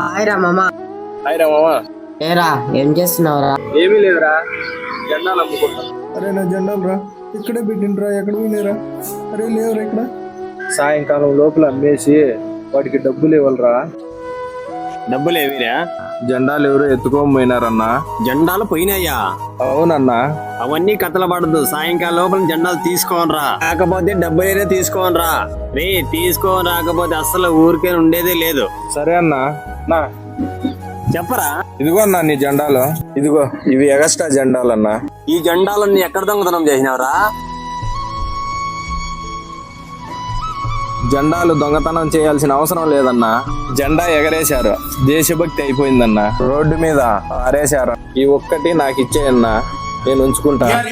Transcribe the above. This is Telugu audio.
హాయ్ రా మామ. హాయ్ రా మామ. ఏరా ఏం చేస్తున్నావురా? ఏమీ లేదురా జెండాలు అమ్ముకుంటా అరే నా జెండాలు రా. ఇక్కడే పెట్టిండ్రా ఎక్కడ పోయినారా అరే లేవురా ఇక్కడ. సాయంకాలం లోపల అమ్మేసి వాడికి డబ్బులు ఇవ్వాలరా. డబ్బులు ఏవిరా? జెండాలు ఎవరు ఎత్తుకొని పోయినారన్నా. జెండాలు పోయినాయా? అవునన్నా. అవన్నీ కథలు పడదు. సాయంకాలం లోపల జెండాలు తీసుకోనరా. కాకపోతే డబ్బులైనా తీసుకోనరా. రే తీసుకొని రాకపోతే అస్సలు ఊరికే ఉండేదే లేదు. సరే అన్నా. నా. చెప్పరా? ఇదిగో అన్నా నీ జెండాలు. ఇదిగో ఇవి ఎగస్ట్రా జెండాలు అన్నా ఈ జెండాలన్నీ ఎక్కడ దొంగతనం చేసినావురా? జెండాలు దొంగతనం చేయాల్సిన అవసరం లేదన్నా. జెండా ఎగరేశారు. దేశభక్తి అయిపోయిందన్నా. రోడ్డు మీద ఆరేశారు. ఈ ఒక్కటి నాకు ఇచ్చేయన్నా. నేను ఉంచుకుంటా.